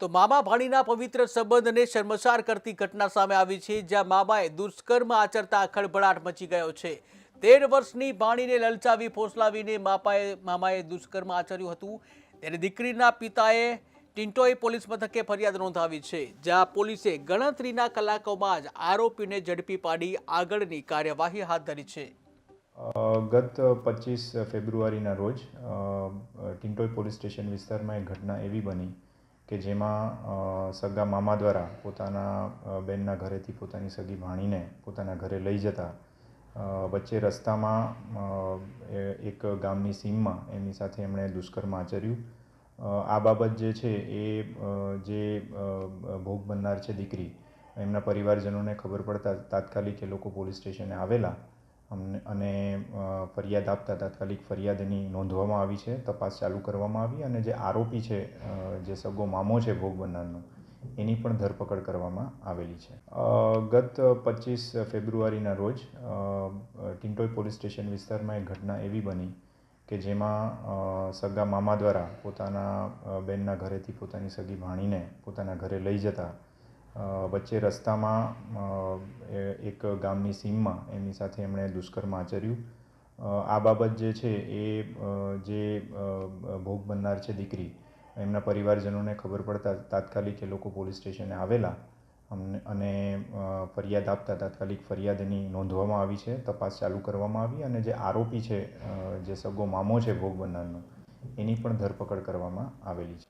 તો મામા ભાણીના પવિત્ર સંબંધને શર્મસાર કરતી ઘટના સામે આવી છે, જ્યાં મામાએ દુષ્કર્મ આચરતા ખળભળાટ મચી ગયો છે. તેર વર્ષની ભાણીને લલચાવી ફોસલાવીને માપાએ, મામાએ દુષ્કર્મ આચર્યું હતું. ત્યારે દીકરીના પિતાએ ટિન્ટોએ પોલીસ મથકે ફરિયાદ નોંધાવી છે, જ્યાં પોલીસે ગણતરીના કલાકોમાં જ આરોપીને ઝડપી પાડી આગળની કાર્યવાહી હાથ ધરી છે. ગત પચીસ ફેબ્રુઆરીના રોજ ટિન્ટોઈ પોલીસ સ્ટેશન વિસ્તારમાં એક ઘટના એવી બની કે જેમાં સગા મામા દ્વારા પોતાના બેનના ઘરેથી પોતાની સગી ભાણીને પોતાના ઘરે લઈ જતા વચ્ચે રસ્તામાં એક ગામની સીમમાં એમની સાથે એમણે દુષ્કર્મ આચર્યું. આ બાબત જે છે એ જે ભોગ બનનાર છે દીકરી, એમના પરિવારજનોને ખબર પડતા તાત્કાલિક એ લોકો પોલીસ સ્ટેશને આવેલા. અને ફરિયાદ આપતા તાત્કાલિક ફરિયાદ એની નોંધવામાં આવી છે, તપાસ ચાલુ કરવામાં આવી અને જે આરોપી છે જે સગો મામો છે ભોગ બનનારનો, એની પણ ધરપકડ કરવામાં આવેલી છે. ગત પચીસ ફેબ્રુઆરીના રોજ ટિન્ટોઈ પોલીસ સ્ટેશન વિસ્તારમાં એક ઘટના એવી બની કે જેમાં સગા મામા દ્વારા પોતાના બેનના ઘરેથી પોતાની સગી ભાણીને પોતાના ઘરે લઈ જતા વચ્ચે રસ્તામાં એક ગામની સીમમાં એમની સાથે એમણે દુષ્કર્મ આચર્યું. આ બાબત જે છે એ જે ભોગ બનનાર છે દીકરી, એમના પરિવારજનોને ખબર પડતા તાત્કાલિક એ લોકો પોલીસ સ્ટેશને આવેલા અને ફરિયાદ આપતા તાત્કાલિક ફરિયાદ એની નોંધવામાં આવી છે, તપાસ ચાલુ કરવામાં આવી, અને જે આરોપી છે જે સગો મામો છે ભોગ બનનારનો, એની પણ ધરપકડ કરવામાં આવેલી છે.